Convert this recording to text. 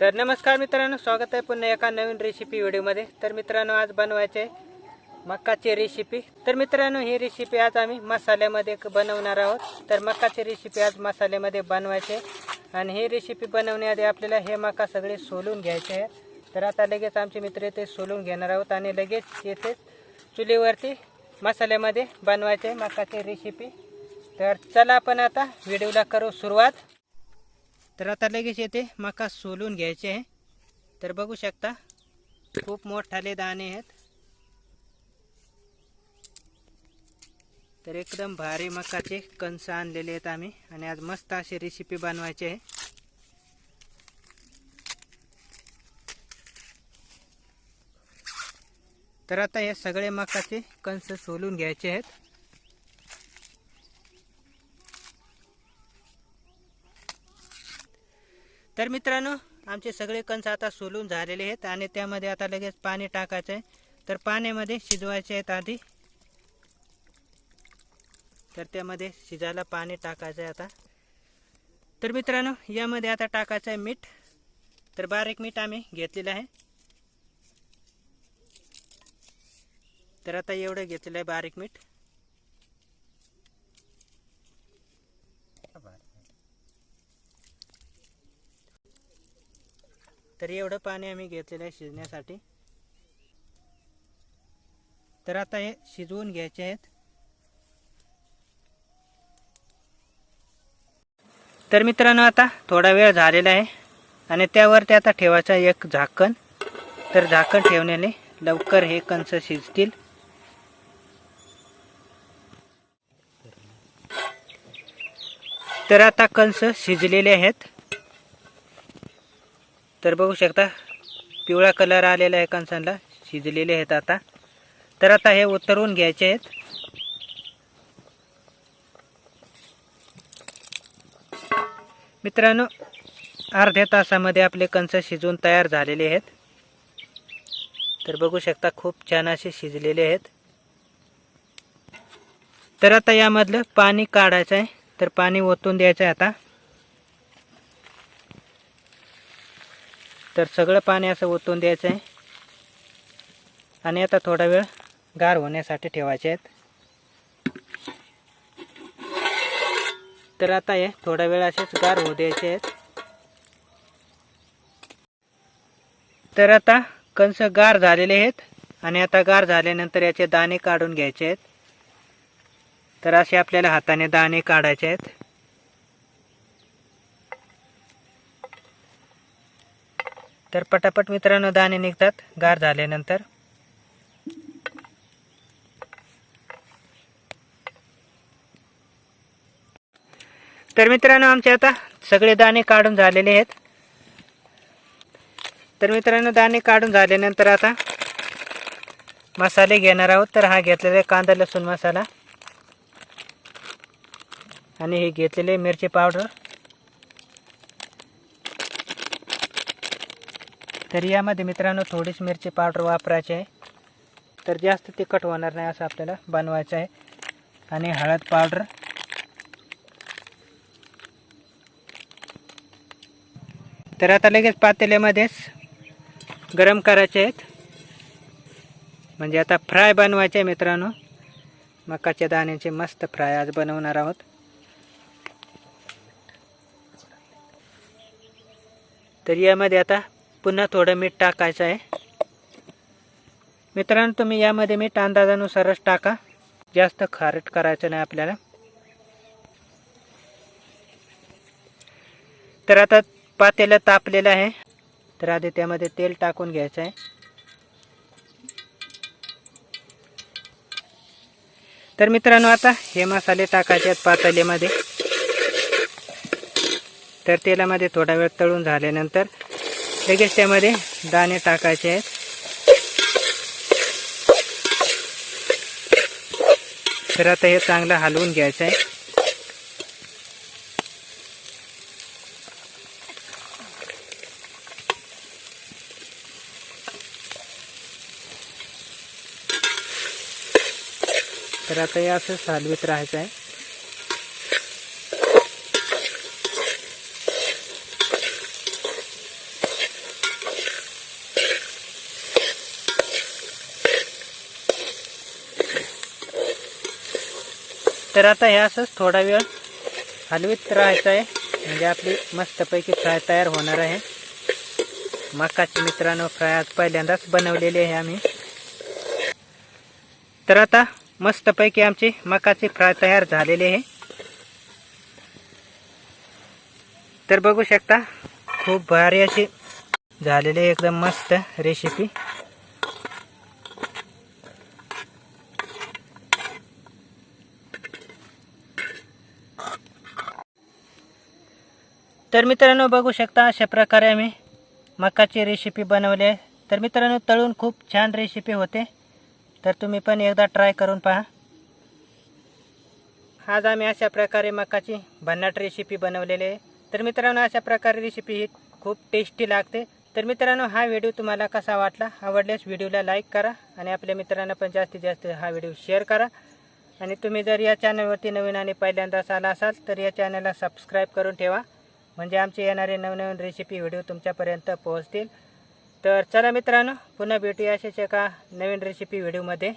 तर नमस्कार मित्रांनो स्वागत आहे पुन्हा एका नवीन रेसिपी व्हिडिओमध्ये तर मित्रांनो आज बनवायचे मक्काची रेसिपी तर मित्रांनो ही रेसिपी आज आम्ही मसाल्यामध्ये क- बनवणार आहोत. तर मक्काची रेसिपी आज मसाल्यामध्ये बनवायचे. आणि ही रेसिपी बनवण्याआधी आपल्याला हे मका सगळे सोलून घ्यायचे आहे तर आता लगेच आमचे मित्र ते सोलून घेणार आहोत आणि लगेच येथे चुलीवरती मसाल्यामध्ये बनवायचे मकाची रेसिपी तर चला आपण आता व्हिडिओला करू सुरुवात. तर आता लगेच येते. मका सोलून घ्यायचे आहे. तर बघू शकता खूप मोठाले दाणे आहेत. तर एकदम भारी मकाचे कंस आणलेले आहेत आम्ही. आणि आज मस्त अशी रेसिपी बनवायची आहे. तर आता हे सगळे मकाचे कंस सोलून घ्यायचे आहेत. तर मित्रांनो आमचे सगळे कंस आता सोलून झालेले आहेत आणि त्यामध्ये आता लगेच पाणी टाकायचं आहे तर पाण्यामध्ये शिजवायचे आहेत आधी. तर त्यामध्ये शिजायला पाणी टाकायचं आहे आता. तर मित्रांनो यामध्ये आता टाकायचं आहे मीठ. तर बारीक मीठ आम्ही घेतलेलं आहे. तर आता एवढं घेतलेलं आहे बारीक मीठ. तर एवढं पाणी आम्ही घेतलेलं आहे शिजण्यासाठी. तर आता हे शिजवून घ्यायचे आहेत. तर मित्रांनो आता थोडा वेळ झालेला आहे आणि त्यावरती आता ठेवायचं एक झाकण. तर झाकण ठेवण्याने लवकर हे कंस शिजतील. तर आता कंस शिजलेले आहेत. तर बघू शकता पिवळा कलर आलेला आहे कणसांना शिजलेले आहेत आता. तर आता हे उतरवून घ्यायचे आहेत. मित्रांनो अर्ध्या तासामध्ये आपले कंस शिजून तयार झालेले आहेत. तर बघू शकता खूप छान असे शिजलेले आहेत. तर आता यामधलं पाणी काढायचं आहे. तर पाणी ओतून द्यायचं आहे आता. तर सगळं पाणी असं ओतून द्यायचं आहे. आणि आता थोडा वेळ गार होण्यासाठी ठेवायचे आहेत. तर आता हे थोडा वेळ असेच गार होऊ द्यायचे आहेत. तर आता कंस गार झालेले आहेत. आणि आता गार झाल्यानंतर याचे दाणे काढून घ्यायचे आहेत. तर असे आपल्याला हाताने दाणे काढायचे आहेत. तर पटापट मित्रांनो दाणे निघतात. गार झाल्यानंतर. तर मित्रांनो आमचे आता सगळे दाणे काढून झालेले आहेत. तर मित्रांनो दाणे काढून झाल्यानंतर आता मसाले घेणार आहोत. तर हा घेतलेला आहे कांदा लसूण मसाला. आणि हे घेतलेले मिरची पावडर. तर यामध्ये मित्रांनो थोडीच मिरची पावडर वापरायची आहे. तर जास्त तिखट होणार नाही असं आपल्याला बनवायचं आहे. आणि हळद पावडर. तर आता लगेच पातेल्यामध्येच गरम करायचे आहेत. म्हणजे आता फ्राय बनवायचे आहे मित्रांनो. मकाच्या दाण्याचे मस्त फ्राय आज बनवणार आहोत. तर यामध्ये आता पुन्हा थोडं मीठ टाकायचं आहे. मित्रांनो तुम्ही यामध्ये मीठ अंदाजानुसारच टाका. जास्त खारट करायचं नाही आपल्याला. तर आता पातेलं तापलेलं आहे. तर आधी त्यामध्ये तेल टाकून घ्यायचं आहे. तर मित्रांनो आता हे मसाले टाकायचे आहेत पातेल्यामध्ये. तर तेलामध्ये थोडा वेळ तळून झाल्यानंतर लगेच त्यामध्ये दाणे टाकायचे आहेत. तर आता हे चांगलं हलवून घ्यायचं आहे. तर आता हे असं हलवीत राहायचं आहे. तर आता हे असंच थोडा वेळ हलवीत राहायचं आहे. म्हणजे आपली मस्तपैकी फ्राय तयार होणार आहे. मकाची मित्रांनो फ्राय आज पहिल्यांदाच बनवलेली आहे आम्ही. तर आता मस्तपैकी आमची मकाची फ्राय तयार झालेली आहे. तर बघू शकता खूप भारी अशी झालेली आहे एकदम मस्त रेसिपी तर मित्रांनो बघू शकता अशा प्रकारे आम्ही मकाची रेसिपी बनवली आहे. तर मित्रांनो तळून खूप छान रेसिपी होते. तर तुम्ही पण एकदा ट्राय करून पहा. आज आम्ही अशा प्रकारे मकाची भन्नाट रेसिपी बनवलेली आहे. तर मित्रांनो अशा प्रकारे रेसिपी ही खूप टेस्टी लागते. तर मित्रांनो हा व्हिडिओ तुम्हाला कसा वाटला? आवडल्यास व्हिडिओला लाईक करा आणि आपल्या मित्रांना पण जास्तीत जास्त हा व्हिडिओ शेअर करा. आणि तुम्ही जर या चॅनलवरती नवीन आणि पहिल्यांदाच आला असाल तर या चॅनलला सबस्क्राईब करून ठेवा. म्हणजे आमचे येणारे नवनवीन रेसिपी व्हिडिओ तुमच्यापर्यंत पोहोचतील. तर चला मित्रांनो पुन्हा भेटूया अशाच एका नवीन रेसिपी व्हिडिओमध्ये